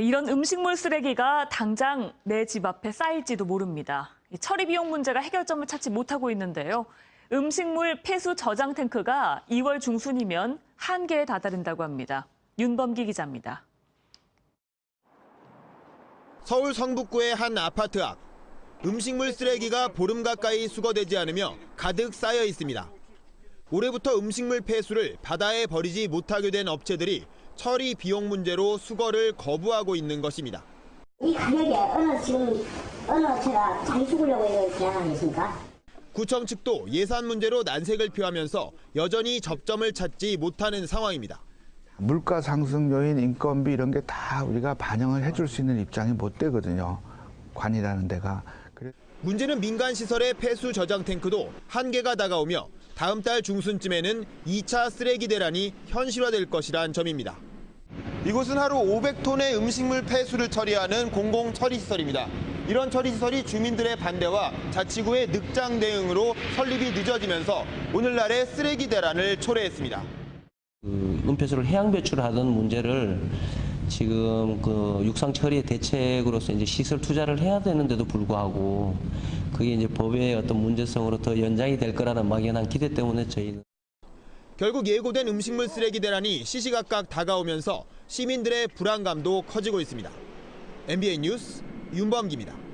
이런 음식물 쓰레기가 당장 내 집 앞에 쌓일지도 모릅니다. 이 처리 비용 문제가 해결점을 찾지 못하고 있는데요. 음식물 폐수 저장 탱크가 2월 중순이면 한계에 다다른다고 합니다. 윤범기 기자입니다. 서울 성북구의 한 아파트 앞. 음식물 쓰레기가 보름 가까이 수거되지 않으며 가득 쌓여 있습니다. 올해부터 음식물 폐수를 바다에 버리지 못하게 된 업체들이 처리 비용 문제로 수거를 거부하고 있는 것입니다. 이 가격에 어느 지금 어느 업체가 자기 죽으려고 이걸 계약하겠습니까? 구청 측도 예산 문제로 난색을 표하면서 여전히 접점을 찾지 못하는 상황입니다. 물가 상승 요인, 인건비 이런 게 다 우리가 반영을 해줄 수 있는 입장이 못 되거든요. 관이라는 데가. 문제는 민간 시설의 폐수 저장 탱크도 한계가 다가오며 다음 달 중순쯤에는 2차 쓰레기 대란이 현실화될 것이란 점입니다. 이곳은 하루 500톤의 음식물 폐수를 처리하는 공공 처리 시설입니다. 이런 처리 시설이 주민들의 반대와 자치구의 늑장 대응으로 설립이 늦어지면서 오늘날의 쓰레기 대란을 초래했습니다. 그 은폐수를 해양 배출하던 문제를 지금 그 육상 처리의 대책으로서 이제 시설 투자를 해야 되는데도 불구하고 그게 이제 법의 어떤 문제성으로 더 연장이 될 거라는 막연한 기대 때문에 저희는 결국 예고된 음식물 쓰레기 대란이 시시각각 다가오면서 시민들의 불안감도 커지고 있습니다. MBN 뉴스 윤범기입니다.